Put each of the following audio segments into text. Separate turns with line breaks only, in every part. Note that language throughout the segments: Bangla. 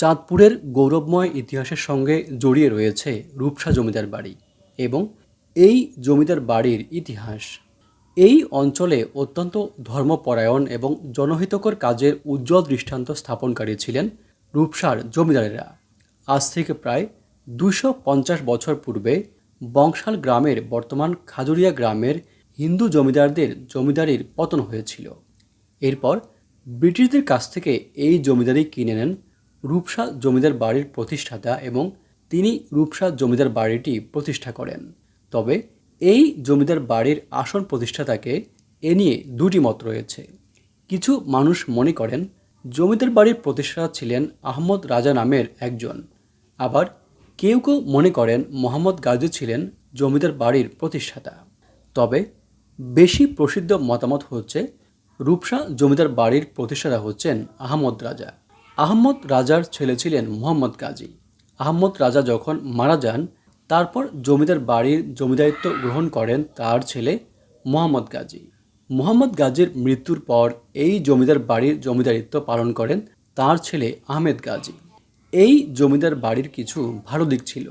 চাঁদপুরের গৌরবময় ইতিহাসের সঙ্গে জড়িয়ে রয়েছে রূপসা জমিদার বাড়ি এবং এই জমিদার বাড়ির ইতিহাস। এই অঞ্চলে অত্যন্ত ধর্মপরায়ণ এবং জনহিতকর কাজের উজ্জ্বল দৃষ্টান্ত স্থাপনকারী ছিলেন রূপসার জমিদারেরা। আজ থেকে প্রায় দুশো পঞ্চাশ বছর পূর্বে বংশাল গ্রামের বর্তমান খাজুরিয়া গ্রামের হিন্দু জমিদারদের জমিদারির পতন হয়েছিল। এরপর ব্রিটিশদের কাছ থেকে এই জমিদারি কিনে নেন রূপসা জমিদার বাড়ির প্রতিষ্ঠাতা এবং তিনি রূপসা জমিদার বাড়িটি প্রতিষ্ঠা করেন। তবে এই জমিদার বাড়ির আসল প্রতিষ্ঠাতাকে এ নিয়ে দুটি মত রয়েছে। কিছু মানুষ মনে করেন, জমিদার বাড়ির প্রতিষ্ঠাতা ছিলেন আহমদ রাজা নামের একজন। আবার কেউ কেউ মনে করেন, মোহাম্মদ গাজী ছিলেন জমিদার বাড়ির প্রতিষ্ঠাতা। তবে বেশি প্রসিদ্ধ মতামত হচ্ছে, রূপসা জমিদার বাড়ির প্রতিষ্ঠাতা হচ্ছেন আহমদ রাজা। আহমদ রাজার ছেলে ছিলেন মোহাম্মদ গাজী আহমদ রাজা যখন মারা যান, তারপর জমিদার বাড়ির জমিদারিত্ব গ্রহণ করেন তার ছেলে মোহাম্মদ গাজী মোহাম্মদ গাজীর মৃত্যুর পর এই জমিদার বাড়ির জমিদারিত্ব পালন করেন তার ছেলে আহমেদ গাজী এই জমিদার বাড়ির কিছু ভালো দিক ছিল।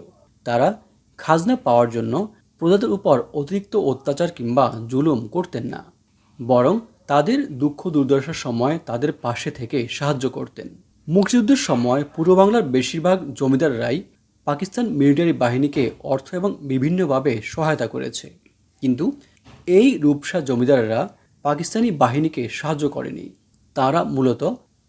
তারা খাজনা পাওয়ার জন্য প্রজাদের উপর অতিরিক্ত অত্যাচার কিংবা জুলুম করতেন না, বরং তাদের দুঃখ দুর্দশার সময় তাদের পাশে থেকে সাহায্য করতেন। মুক্তিযুদ্ধের সময় পূর্ব বাংলার বেশিরভাগ জমিদাররাই পাকিস্তান মিলিটারি বাহিনীকে অর্থ এবং বিভিন্নভাবে সহায়তা করেছে। কিন্তু এই রূপসা জমিদাররা পাকিস্তানি বাহিনীকে সাহায্য করেনি। তারা মূলত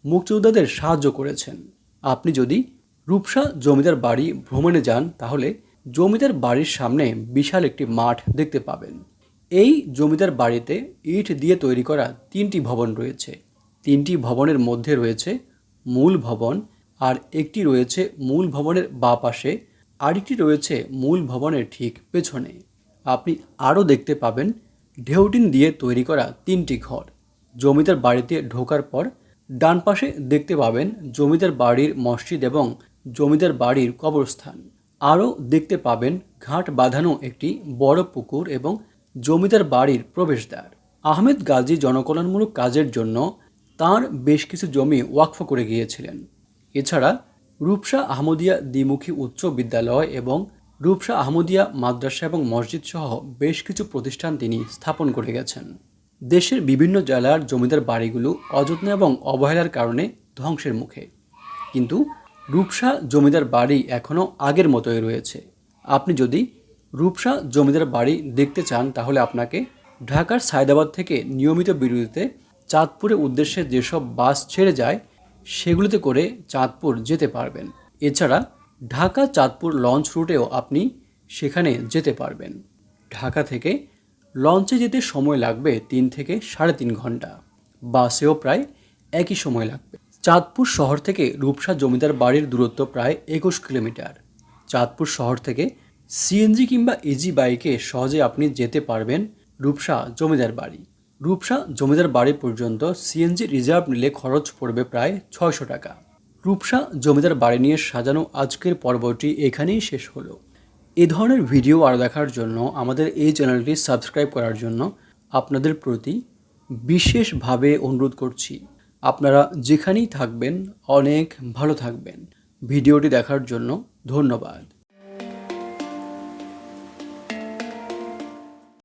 মুক্তিযোদ্ধাদের সাহায্য করেছেন। আপনি যদি রূপসা জমিদার বাড়ি ভ্রমণে যান, তাহলে জমিদার বাড়ির সামনে বিশাল একটি মাঠ দেখতে পাবেন। এই জমিদার বাড়িতে ইট দিয়ে তৈরি করা তিনটি ভবন রয়েছে। তিনটি ভবনের মধ্যে রয়েছে মূল ভবন আর একটি রয়েছে মূল ভবনের বাঁ পাশে, আরেকটি রয়েছে মূল ভবনের ঠিক পেছনে। আপনি আরও দেখতে পাবেন ঢেউটিন দিয়ে তৈরি করা তিনটি ঘর। জমিদার বাড়িতে ঢোকার পর ডান পাশে দেখতে পাবেন জমিদার বাড়ির মসজিদ এবং জমিদার বাড়ির কবরস্থান। আরও দেখতে পাবেন ঘাট বাঁধানো একটি বড় পুকুর এবং জমিদার বাড়ির প্রবেশদ্বার। আহমেদ গাজী জনকল্যাণমূলক কাজের জন্য তার বেশ কিছু জমি ওয়াকফ করে গিয়েছিলেন। এছাড়া রূপসা আহমদিয়া দ্বিমুখী উচ্চ বিদ্যালয় এবং রূপসা আহমদিয়া মাদ্রাসা এবং মসজিদ সহ বেশ কিছু প্রতিষ্ঠান তিনি স্থাপন করে গেছেন। দেশের বিভিন্ন জেলার জমিদার বাড়িগুলো অযত্ন এবং অবহেলার কারণে ধ্বংসের মুখে। কিন্তু রূপসা জমিদার বাড়ি এখনও আগের মতোই রয়েছে। আপনি যদি রূপসা জমিদার বাড়ি দেখতে চান, তাহলে আপনাকে ঢাকার সায়দাবাদ থেকে নিয়মিত বিরতিতে চাঁদপুরের উদ্দেশ্যে যেসব বাস ছেড়ে যায়, সেগুলিতে করে চাঁদপুর যেতে পারবেন। এছাড়া ঢাকা চাঁদপুর লঞ্চ রুটেও আপনি সেখানে যেতে পারবেন। ঢাকা থেকে লঞ্চে যেতে সময় লাগবে তিন থেকে সাড়ে তিন ঘণ্টা। বাসেও প্রায় একই সময় লাগবে। চাঁদপুর শহর থেকে রূপসা জমিদার বাড়ির দূরত্ব প্রায় একুশ কিলোমিটার। চাঁদপুর শহর থেকে সিএনজি কিংবা ইজি বাইকে সহজে আপনি যেতে পারবেন রূপসা জমিদার বাড়ি। রূপসা জমিদার বাড়ি পর্যন্ত সিএনজি রিজার্ভ নিলে খরচ পড়বে প্রায় ছয়শো টাকা। রূপসা জমিদার বাড়ি নিয়ে সাজানো আজকের পর্বটি এখানেই শেষ হলো। এ ধরনের ভিডিও আরও দেখার জন্য আমাদের এই চ্যানেলটি সাবস্ক্রাইব করার জন্য আপনাদের প্রতি বিশেষভাবে অনুরোধ করছি। আপনারা যেখানেই থাকবেন, অনেক ভালো থাকবেন। ভিডিওটি দেখার জন্য ধন্যবাদ।